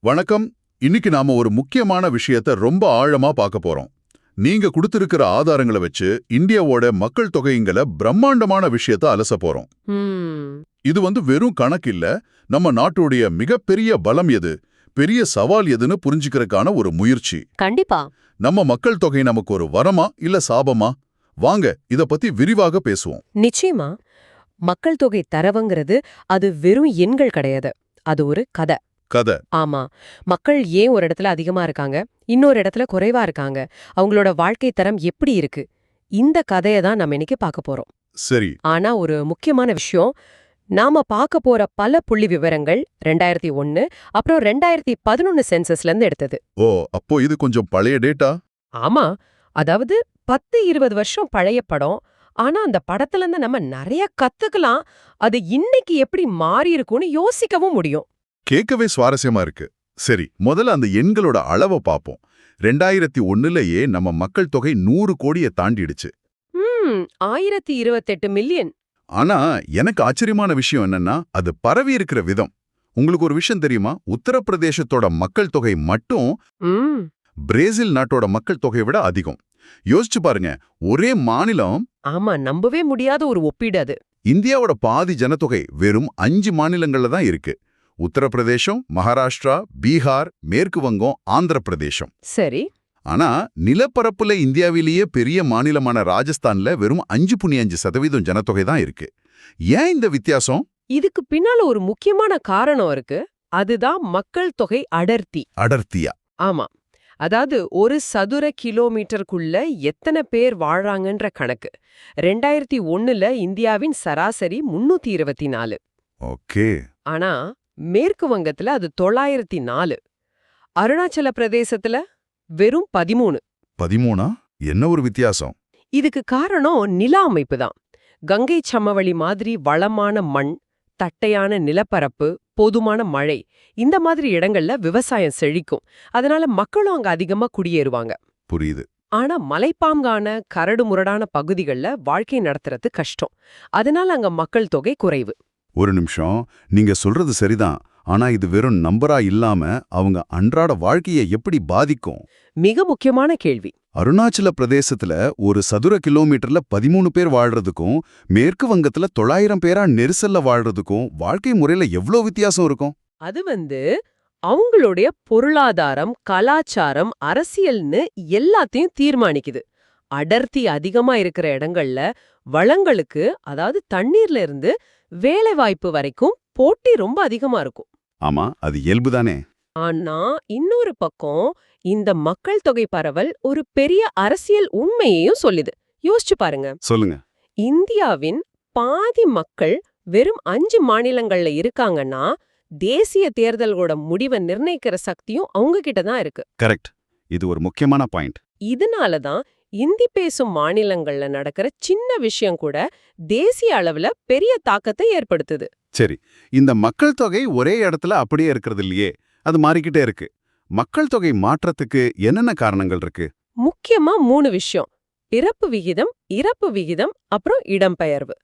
வணக்கம். இன்னைக்கு நாம ஒரு முக்கியமான விஷயத்த ரொம்ப ஆழமா பார்க்க போறோம். நீங்க கொடுத்திருக்கிற ஆதாரங்களை வச்சு இந்தியாவோட மக்கள் தொகைங்கள பிரம்மாண்டமான விஷயத்த அலச போறோம். இது வந்து வெறும் கணக்கு இல்ல. நம்ம நாட்டுடைய மிகப்பெரிய பலம் எது? பெரிய சவால் எதுன்னு புரிஞ்சுக்கிறதுக்கான ஒரு முயற்சி. கண்டிப்பா. நம்ம மக்கள் தொகை நமக்கு ஒரு வரமா இல்ல சாபமா? வாங்க இத பத்தி விரிவாக பேசுவோம். நிச்சயமா. மக்கள் தொகை தரவுங்கிறது அது வெறும் எண்கள் கிடையாது. அது ஒரு கதை. கதை. ஆமா. மக்கள் ஏன் ஒரு இடத்துல அதிகமா இருக்காங்க? இன்னொரு இடத்துல குறைவா இருக்காங்க. அவங்களோட வாழ்க்கை தரம் எப்படி இருக்கு? இந்த கதையை தான் நம்ம இன்னைக்கு பார்க்க போறோம். சரி. ஆனா ஒரு முக்கியமான விஷயம். நாம பார்க்க போற பல புள்ளி விவரங்கள் ரெண்டாயிரத்தி ஒன்னு அப்புறம் ரெண்டாயிரத்தி பதினொன்னு சென்சஸ்ல இருந்து எடுத்தது. ஓ அப்போ இது கொஞ்சம் பழைய டேட்டா? ஆமா. அதாவது பத்து இருபது வருஷம் பழைய படம். ஆனா அந்த படத்துல இருந்து நம்ம நிறைய கத்துக்கலாம். அது இன்னைக்கு எப்படி மாறி இருக்கும்னு யோசிக்கவும் முடியும். கேட்கவே சுவாரஸ்யமா இருக்கு. சரி முதல்ல அந்த எண்களோட அளவை பார்ப்போம் ரெண்டாயிரத்தி ஒண்ணுலயே நம்ம மக்கள் தொகை நூறு கோடியை தாண்டிடுச்சு. ஆயிரத்தி இருபத்தெட்டு மில்லியன். ஆனா எனக்கு ஆச்சரியமான விஷயம் என்னன்னா அது பரவி இருக்கிற விதம். உங்களுக்கு ஒரு விஷயம் தெரியுமா? உத்தரப்பிரதேசத்தோட மக்கள் தொகை மட்டும் பிரேசில் நாட்டோட மக்கள் தொகையை விட அதிகம். யோசிச்சு பாருங்க ஒரே மாநிலம் ஆமா நம்பவே முடியாத ஒரு ஒப்பீடு அது. இந்தியாவோட பாதி ஜனத்தொகை வெறும் அஞ்சு மாநிலங்கள்ல தான் இருக்கு. உத்தரப்பிரதேசம் மகாராஷ்டிரா பீகார் மேற்கு வங்கம் ஆந்திர பிரதேசம் சரி. ஆனா நிலப்பரப்புல இந்தியாவிலேயே பெரிய மாநிலமான ராஜஸ்தான்ல வெறும் அஞ்சு புள்ளி அஞ்சு சதவீதம் ஜனத்தொகை தான் இருக்கு. ஏன் இந்த வித்தியாசம்? இதுக்கு பின்னால ஒரு முக்கியமான காரணம் இருக்கு. அதுதான் மக்கள் தொகை அடர்த்தி. அடர்த்தியா? ஆமா. அதாவது ஒரு சதுர கிலோமீட்டருக்குள்ள எத்தனை பேர் வாழ்றாங்கன்ற கணக்கு. ரெண்டாயிரத்தி ஒண்ணுல இந்தியாவின் சராசரி முன்னூத்தி இருபத்தி நாலு. ஓகே. ஆனா மேற்கு வங்கத்துல அது தொள்ளாயிரத்தி நாலு அருணாச்சல பிரதேசத்துல வெறும் பதிமூணு. பதிமூணா? என்ன ஒரு வித்தியாசம்? இதுக்கு காரணம் நில அமைப்பு தான் கங்கை சமவெளி மாதிரி வளமான மண் தட்டையான நிலப்பரப்பு போதுமான மழை இந்த மாதிரி இடங்கள்ல விவசாயம் செழிக்கும். அதனால மக்களும் அங்க அதிகமா குடியேறுவாங்க. புரியுது. ஆனா மலைப்பாங்கான கரடு முரடான பகுதிகள்ல வாழ்க்கை நடத்துறது கஷ்டம். அதனால அங்க மக்கள் தொகை குறைவு. ஒரு நிமிஷம். நீங்க சொல்றது சரிதான். ஆனா இது வெறும் நம்பரா இல்லாம அவங்க அன்றாட வாழ்க்கையை எப்படி பாதிக்கும்? மிக முக்கியமான கேள்வி. அருணாச்சல பிரதேசத்துல ஒரு சதுர கிலோமீட்டர்ல பதிமூணு பேர் வாழ்றதுக்கும் மேற்கு வங்கத்துல தொள்ளாயிரம் பேரா நெரிசல்ல வாழ்றதுக்கும் வாழ்க்கை முறையில எவ்ளோ வித்தியாசம் இருக்கும்? அது வந்து அவங்களுடைய பொருளாதாரம் கலாச்சாரம் அரசியல்னு எல்லாத்தையும் தீர்மானிக்குது. அடர்த்தி அதிகமா இருக்கிற இடங்கள்ல வளங்களுக்கு அதாவது தண்ணீர்ல இருந்து வேலைவாய்ப்பு வரைக்கும் போட்டி ரொம்ப அதிகமா இருக்கும். ஆமா அது இயல்புதானே ஆனா இன்னொரு பக்கம் இந்த மக்கள் தொகை பரவல் ஒரு பெரிய அரசியல் உண்மையையும் சொல்லுது. யோசிச்சு பாருங்க. சொல்லுங்க. இந்தியாவின் பாதி மக்கள் வெறும் அஞ்சு மாநிலங்கள்ல இருக்காங்கன்னா தேசிய தேர்தலோட முடிவை நிர்ணயிக்கிற சக்தியும் அவங்க கிட்ட தான் இருக்கு. கரெக்ட். இது ஒரு முக்கியமான பாயிண்ட். இதனால தான் இந்தி பேசும் மாநிலங்கள்ல நடக்கிற சின்ன விஷயம் கூட தேசிய அளவுல பெரிய தாக்கத்தை ஏற்படுத்துது. சரி இந்த மக்கள் தொகை ஒரே இடத்துல அப்படியே இருக்கிறது இல்லையே அது மாறிக்கிட்டே இருக்கு. மக்கள் தொகை மாற்றத்துக்கு என்னென்ன காரணங்கள் இருக்கு? முக்கியமா மூணு விஷயம். பிறப்பு விகிதம் இறப்பு விகிதம் அப்புறம் இடம்பெயர்வு.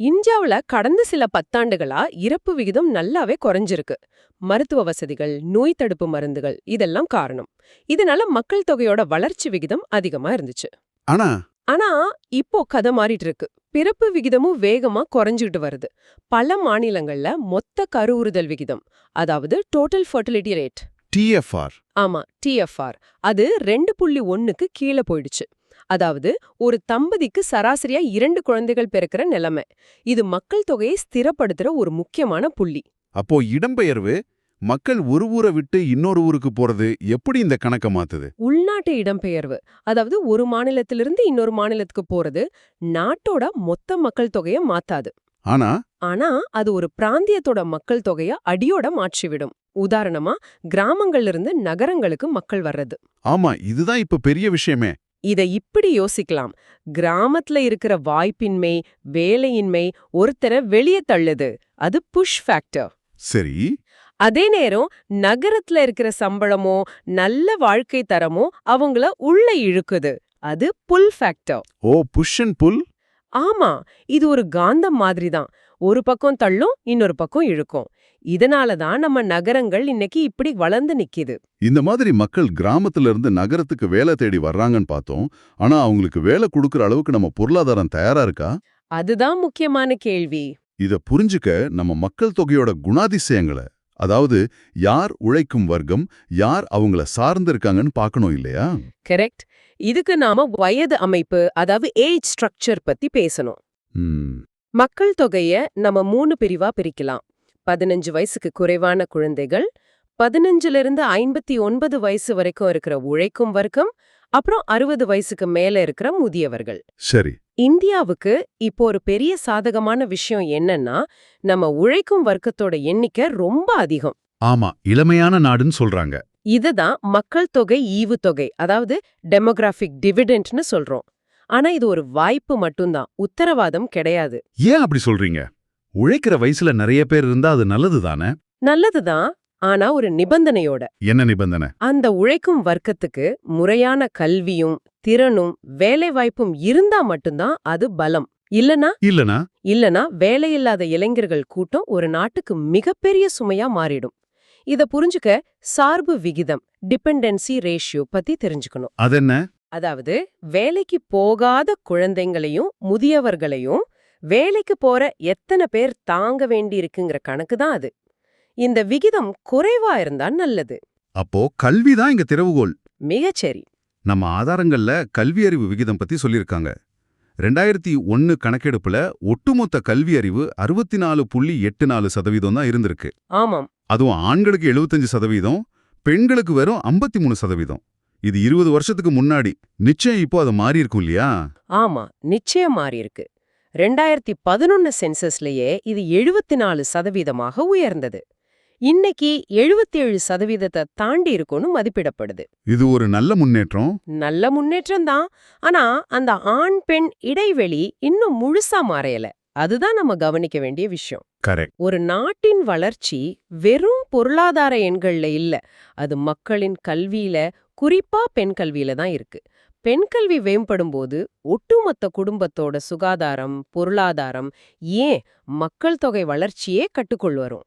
இந்தியாவுல கடந்த சில பத்தாண்டுகளா இறப்பு விகிதம் நல்லாவே குறைஞ்சிருக்கு. மருத்துவ வசதிகள் நோய் தடுப்பு மருந்துகள் இதெல்லாம் காரணம். இதனால மக்கள் தொகையோட வளர்ச்சி விகிதம் அதிகமா இருந்துச்சு. ஆனா? ஆனா இப்போ கதை மாறிட்டு இருக்கு. பிறப்பு விகிதமும் வேகமா குறைஞ்சிட்டு வருது. பல மாநிலங்கள்ல மொத்த கருவுறுதல் விகிதம் அதாவது டோட்டல் ஃபர்டிலிட்டி ரேட் டிஎஃப்ஆர் ஆமா டிஎஃப்ஆர் அது ரெண்டு புள்ளி ஒன்னுக்கு கீழே போயிடுச்சு. அதாவது ஒரு தம்பதிக்கு சராசரியா இரண்டு குழந்தைகள் பிறக்கிற நிலைமை. இது மக்கள் தொகையை ஸ்திரப்படுத்துற ஒரு முக்கியமான புள்ளி. அப்போ இடம்பெயர்வு மக்கள் ஒரு ஊரை விட்டு இன்னொரு ஊருக்கு போறது எப்படி இந்த கணக்க மாத்துது? உள்நாட்டு இடம்பெயர்வு அதாவது ஒரு மாநிலத்திலிருந்து இன்னொரு மாநிலத்துக்கு போறது நாட்டோட மொத்த மக்கள் தொகையை மாத்தாது. ஆனா? ஆனா அது ஒரு பிராந்தியத்தோட மக்கள் தொகைய அடியோட மாற்றிவிடும். உதாரணமா கிராமங்கள்ல இருந்து நகரங்களுக்கு மக்கள் வர்றது. ஆமா இதுதான் இப்ப பெரிய விஷயமே. இத இப்படி யோசிக்கலாம். கிராமத்துல இருக்கிற வாய்ப்பின்மை வேலையின்மை ஒருத்தரை வெளியே தள்ளுது. அது புஷ் ஃபேக்டர். சரி. அதே நேரம் நகரத்துல இருக்கிற சம்பளமோ நல்ல வாழ்க்கை தரமோ அவங்கள உள்ள இழுக்குது. அது pull factor. Oh push and pull? ஆமா இது ஒரு காந்தம் மாதிரி தான் ஒரு பக்கம் தள்ளும் இன்னொரு பக்கம் இழுக்கும். இதனால தான் நம்ம நகரங்கள் இன்னைக்கு இப்படி வளர்ந்து நிக்குது. இந்த மாதிரி மக்கள் கிராமத்துல இருந்து நகரத்துக்கு வேலை தேடி வர்றாங்கன்னு பார்த்தோம். ஆனா அவங்களுக்கு வேலை கொடுக்கற அளவுக்கு நம்ம பொருளாதாரம் தயாரா இருக்கா? அதுதான் முக்கியமான கேள்வி. இத புரிஞ்சுக்க நம்ம மக்கள் தொகையோட குணாதிசயங்களை அதாவது யார் உழைக்கும் வர்க்கம் யார் அவங்கள சார்ந்து இருக்காங்கன்னு பார்க்கணும் இல்லையா? கரெக்ட் இதுக்கு நாம வயது அமைப்பு அதாவது ஏஜ் ஸ்ட்ரக்சர் பத்தி பேசணும். மக்கள் தொகைய நம்ம மூணு பிரிவா பிரிக்கலாம். பதினஞ்சு வயசுக்கு குறைவான குழந்தைகள் பதினஞ்சுல இருந்து ஐம்பத்தி ஒன்பது வயசு வரைக்கும் இருக்கிற உழைக்கும் வர்க்கம் அப்புறம் அறுபது வயசுக்கு மேல இருக்கிற முதியவர்கள். சரி. இந்தியாவுக்கு இப்போ ஒரு பெரிய சாதகமான விஷயம் என்னன்னா நம்ம உழைக்கும் வர்க்கத்தோட எண்ணிக்கை ரொம்ப அதிகம். ஆமா இளமையான நாடுன்னு சொல்றாங்க. இதுதான் மக்கள் தொகை ஈவுத்தொகை அதாவது டெமோகிராஃபிக் டிவிடெண்ட்னு சொல்றோம். ஆனா இது ஒரு வாய்ப்பு மட்டும்தான். உத்தரவாதம் கிடையாது. ஏன் அப்படி சொல்றீங்க? உழைக்கிற வயசுல நிறைய பேர் இருந்தா அது நல்லது தானே? நல்லதுதான் ஆனா ஒரு நிபந்தனையோட. என்ன நிபந்தனை? அந்த உழைக்கும் வர்க்கத்துக்கு முறையான கல்வியும் திறனும் வேலைவாய்ப்பும் இருந்தா மட்டும்தான் அது பலம். இல்லனா? இல்லனா? இல்லனா வேலையில்லாத இளைஞர்கள் கூட்டம் ஒரு நாட்டுக்கு மிகப்பெரிய சுமையா மாறிடும். இத புரிஞ்சுக்க சார்பு விகிதம் டிபெண்டன்சி ரேஷியோ பத்தி தெரிஞ்சுக்கணும். அதென்ன? அதாவது வேலைக்கு போகாத குழந்தைங்களையும் முதியவர்களையும் வேலைக்கு போற எத்தனை பேர் தாங்க வேண்டியிருக்குங்கிற கணக்கு தான் அது. இந்த விகிதம் குறைவா இருந்தா நல்லது. அப்போ கல்விதான் இங்க திறவுகோல். மிகச்சரி நம்ம ஆதாரங்கள்ல கல்வி அறிவு விகிதம் பத்தி சொல்லியிருக்காங்க. ரெண்டாயிரத்தி ஒன்னு கணக்கெடுப்புல ஒட்டுமொத்த கல்வி அறிவு அறுபத்தி நாலு புள்ளி எட்டு நாலு சதவீதம் தான் இருந்திருக்கு. ஆமாம். அதுவும் ஆண்களுக்கு 75% சதவீதம் பெண்களுக்கு வெறும் 53% மூணு சதவீதம். இது இருபது வருஷத்துக்கு முன்னாடி. நிச்சயம் இப்போ அது மாறி இருக்கும் இல்லையா? ஆமா நிச்சயம் மாறி இருக்கு ரெண்டாயிரத்தி பதினொன்னு சென்சஸ்லயே இது எழுபத்தி நாலு சதவீதமாக உயர்ந்தது. இன்னைக்கு எழுபத்தேழு சதவீதத்தை தாண்டி இருக்கும்னு மதிப்பிடப்படுது. இது ஒரு நல்ல முன்னேற்றம். நல்ல முன்னேற்றம் தான். ஆனா அந்த ஆண் பெண் இடைவெளி இன்னும் முழுசா மாறையல. அதுதான் நம்ம கவனிக்க வேண்டிய விஷயம். கரெக்ட். ஒரு நாட்டின் வளர்ச்சி வெறும் பொருளாதார எண்கள்ல இல்ல. அது மக்களின் கல்வியில குறிப்பா பெண் கல்வியில தான் இருக்கு. பெண் கல்வி மேம்படும் போது ஒட்டுமொத்த குடும்பத்தோட சுகாதாரம் பொருளாதாரம் ஏன் மக்கள் தொகை வளர்ச்சியே கட்டுக்குள் வரும்?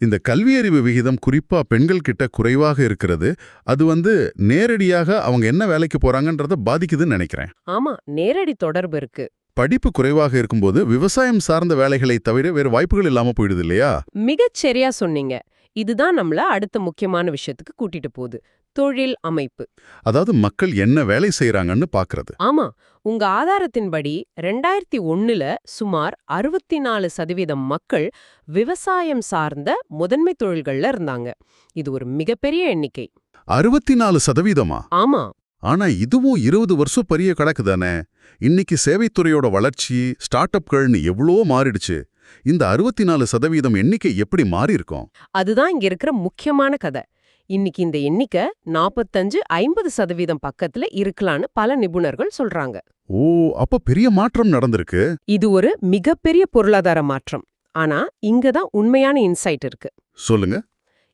இந்த கல்வியறிவு விகிதம் குறிப்பா பெண்கள் கிட்ட குறைவாக இருக்கிறது. அது வந்து நேரடியாக அவங்க என்ன வேலைக்கு போறாங்கன்றத பாதிக்குதுன்னு நினைக்கிறேன். ஆமா நேரடி தொடர்பு இருக்கு. படிப்பு குறைவாக இருக்கும்போது விவசாயம் சார்ந்த வேலைகளை தவிர வேறு வாய்ப்புகள் இல்லாம போயிடுது இல்லையா? மிகச் சரியா சொன்னீங்க. இதுதான் நம்மள அடுத்த முக்கியமான விஷயத்துக்கு கூட்டிட்டு போகுது. தொழில் அமைப்பு அதாவது மக்கள் என்ன வேலை செய்யறாங்கன்னு பாக்குறது. ஆமா உங்க ஆதாரத்தின்படி ரெண்டாயிரத்தி ஒண்ணுல சுமார் அறுபத்தி நாலு சதவீதம் மக்கள் விவசாயம் சார்ந்த முதன்மை தொழில்கள்ல இருந்தாங்க. இது ஒரு மிகப்பெரிய எண்ணிக்கை. அறுபத்தி நாலு சதவீதமா? ஆமா. ஆனா இதுவும் இருபது வருஷம் பெரிய கணக்கு தானே. இன்னைக்கு சேவைத்துறையோட வளர்ச்சி ஸ்டார்ட் அப்கள்னு எவ்வளவோ மாறிடுச்சு. இந்த அறுபத்தி நாலு சதவீதம் எண்ணிக்கை எப்படி மாறி இருக்கும் அதுதான் இங்க இருக்கிற முக்கியமான கதை. இன்னைக்கு இந்த எண்ணிக்கை நாற்பத்தஞ்சு ஐம்பது சதவீதம் பக்கத்துல இருக்கலான்னு பல நிபுணர்கள் சொல்றாங்க. ஓ அப்ப பெரிய மாற்றம் நடந்திருக்கு. இது ஒரு மிகப்பெரிய பொருளாதார மாற்றம். ஆனா இங்க தான் உண்மையான இன்சைட் இருக்கு. சொல்லுங்க.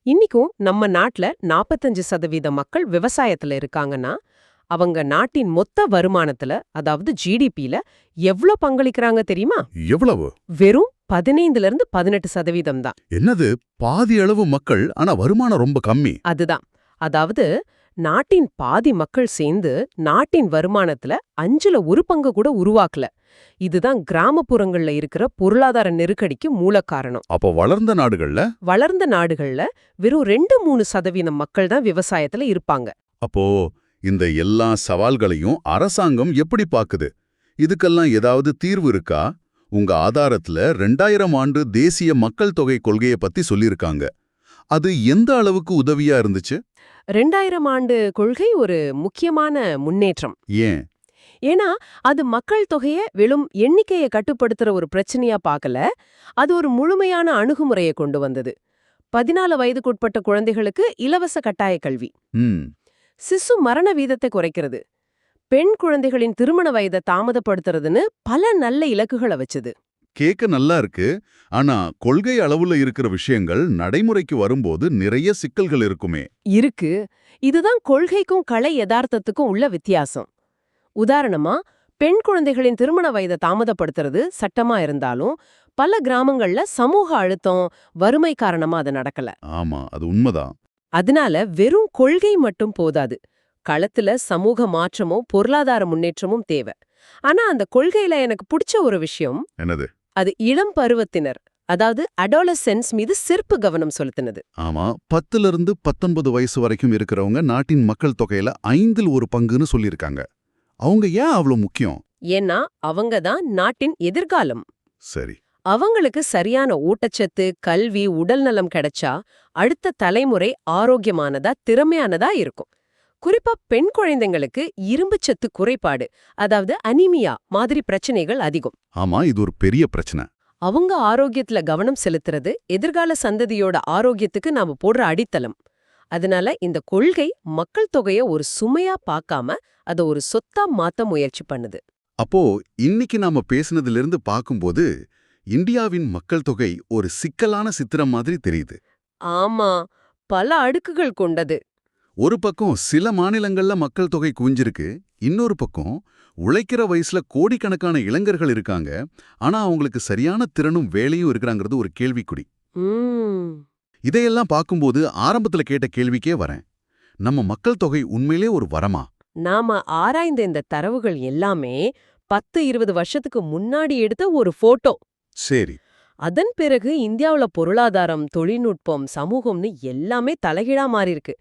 இன்னிக்கும் நம்ம நாட்டுல நாற்பத்தஞ்சு சதவீத மக்கள் விவசாயத்துல இருக்காங்கன்னா அவங்க நாட்டின் மொத்த வருமானத்துல அதாவது ஜிடிபில எவ்ளோ பங்களிக்கறாங்க தெரியுமா? எவ்வளவு? வெறும் பதினைந்துல இருந்து பதினெட்டு சதவீதம் தான். என்னது? பாதி அளவு மக்கள் ஆனா வருமானம் ரொம்ப கம்மி. அதுதான். அதாவது நாட்டின் பாதி மக்கள் சேர்ந்து நாட்டின் வருமானத்துல அஞ்சுல ஒரு பங்கு கூட உருவாக்கல. இதுதான் கிராமப்புறங்கள்ல இருக்கிற பொருளாதார நெருக்கடிக்கு மூல காரணம். அப்ப வளர்ந்த நாடுகள்ல? வளர்ந்த நாடுகள்ல வெறும் ரெண்டு மூணு சதவீதம் மக்கள் தான் விவசாயத்துல இருப்பாங்க. அப்போ இந்த எல்லா சவால்களையும் அரசாங்கம் எப்படி பாக்குது இதுக்கெல்லாம் ஏதாவது தீர்வு இருக்கா? உங்க ஆதாரத்துல ரெண்டாயிரம் ஆண்டு தேசிய மக்கள் தொகை கொள்கையை பத்தி சொல்லியிருக்காங்க. அது எந்த அளவுக்கு உதவியா இருந்துச்சு? ரெண்டாயிரம் ஆண்டு கொள்கை ஒரு முக்கியமான முன்னேற்றம். ஏன்? ஏன்னா அது மக்கள் தொகைய வெறும் எண்ணிக்கையை கட்டுப்படுத்துற ஒரு பிரச்சனையா பார்க்கல அது ஒரு முழுமையான அணுகுமுறையை கொண்டு வந்தது. பதினாலு வயதுக்குட்பட்ட குழந்தைகளுக்கு இலவச கட்டாய கல்வி. சிசு மரண வீதத்தை குறைக்கிறது. பெண் குழந்தைகளின் திருமண வயதை தாமதப்படுத்துறதுன்னு பல நல்ல இலக்குகளை வச்சது. கேட்க நல்லா இருக்கு. ஆனா கொள்கை அளவுல இருக்கிற விஷயங்கள் நடைமுறைக்கு வரும்போது நிறைய சிக்கல்கள் இருக்குமே. இருக்கு. இதுதான் கொள்கைக்கும் கலை யதார்த்தத்துக்கும் உள்ள வித்தியாசம். உதாரணமா பெண் குழந்தைகளின் திருமண வயதை தாமதப்படுத்துறது சட்டமா இருந்தாலும் பல கிராமங்கள்ல சமூக அழுத்தம் வறுமை காரணமா அது நடக்கல. ஆமா அது உண்மைதான். அதனால வெறும் கொள்கை மட்டும் போதாது. களத்துல சமூக மாற்றமும் பொருளாதார முன்னேற்றமும் தேவை. ஆனா அந்த கொள்கையில எனக்கு பிடிச்ச ஒரு விஷயம் என்னது? அது இளம் பருவத்தினர் அதாவது அடாலசென்ஸ் மீது சிறப்பு கவனம் செலுத்தினது. ஆமா பத்துல இருந்து பத்தொன்பது வயசு வரைக்கும் இருக்கிறவங்க நாட்டின் மக்கள் தொகையில ஐந்தில் ஒரு பங்குன்னு சொல்லியிருக்காங்க. அவங்க ஏன் அவ்வளவு முக்கியம்? ஏன்னா அவங்க தான் நாட்டின் எதிர்காலம். சரி. அவங்களுக்கு சரியான ஊட்டச்சத்து கல்வி உடல்நலம் கிடைச்சா அடுத்த தலைமுறை ஆரோக்கியமானதா திறமையானதா இருக்கும். குறிப்பா பெண் குழந்தைங்களுக்கு இரும்புச்சத்து குறைபாடு அதாவது அனீமியா மாதிரி பிரச்சனைகள் அதிகம். ஆமா இது ஒரு பெரிய பிரச்சனை. அவங்க ஆரோக்கியத்துல கவனம் செலுத்துறது எதிர்கால சந்ததியோட ஆரோக்கியத்துக்கு நாம போடுற அடித்தளம். அதனால இந்த கொள்கை மக்கள் தொகைய ஒரு சுமையா பார்க்காம அத ஒரு சொத்தா மாத்த முயற்சி பண்ணுது. அப்போ இன்னைக்கு நாம பேசுனதிலிருந்து பார்க்கும்போது இந்தியாவின் மக்கள் தொகை ஒரு சிக்கலான சித்திரம் மாதிரி தெரியுது. ஆமா பல அடுக்குகள் கொண்டது. ஒரு பக்கம் சில மாநிலங்கள்ல மக்கள் தொகை குவிஞ்சிருக்கு இன்னொரு பக்கம் உழைக்கிற வயசுல கோடிக்கணக்கான இளைஞர்கள் இருக்காங்க. ஆனா அவங்களுக்கு சரியான திறனும் வேலையும் இருக்கிறாங்கிறது ஒரு கேள்விக்குறி. ம். இதையெல்லாம் பார்க்கும்போது ஆரம்பத்துல கேட்ட கேள்விக்கே வரேன். நம்ம மக்கள் தொகை உண்மையிலே ஒரு வரமா? நாம ஆராய்ந்த இந்த தரவுகள் எல்லாமே பத்து இருபது வருஷத்துக்கு முன்னாடி எடுத்த ஒரு போட்டோ சரி. அதன் பிறகு இந்தியாவுல பொருளாதாரம் தொழில்நுட்பம் சமூகம்னு எல்லாமே தலைகீழா மாறிருக்கு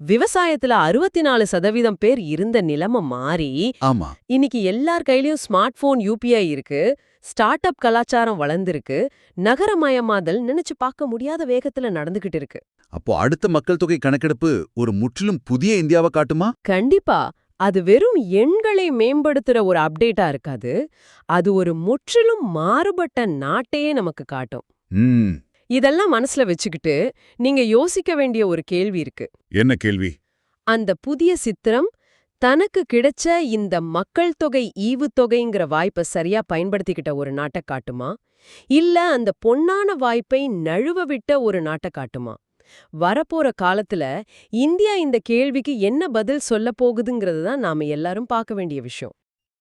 விவசாயத்துல அறுபத்தி நாலு சதவீதம் பேர் இருந்த நிலைமை மாறி ஆமா. இன்னைக்கு எல்லார் கையிலயும் ஸ்மார்ட் போன் யூபிஐ இருக்கு. ஸ்டார்ட் அப் கலாச்சாரம் வளர்ந்திருக்கு. நகரமயமாதல் நினைச்சு பார்க்க முடியாத வேகத்துல நடந்துகிட்டு இருக்கு. அப்போ அடுத்த மக்கள் தொகை கணக்கெடுப்பு ஒரு முற்றிலும் புதிய இந்தியாவை காட்டுமா? கண்டிப்பா. அது வெறும் எண்களை மேம்படுத்துற ஒரு அப்டேட்டா இருக்காது. அது ஒரு முற்றிலும் மாறுபட்ட நாட்டையே நமக்கு காட்டும். இதெல்லாம் மனசுல வச்சுக்கிட்டு நீங்க யோசிக்க வேண்டிய ஒரு கேள்வி இருக்கு. என்ன கேள்வி? அந்த புதிய சித்திரம் தனக்கு கிடைச்ச இந்த மக்கள் தொகை ஈவுத்தொகைங்கிற வாய்ப்பை சரியா பயன்படுத்திக்கிட்ட ஒரு நாட்டை காட்டுமா? இல்ல அந்த பொன்னான வாய்ப்பை நழுவ விட்ட ஒரு நாட்டை காட்டுமா? வரப்போற காலத்துல இந்தியா இந்த கேள்விக்கு என்ன பதில் சொல்ல போகுதுங்கிறது தான் நாம எல்லாரும் பார்க்க வேண்டிய விஷயம்.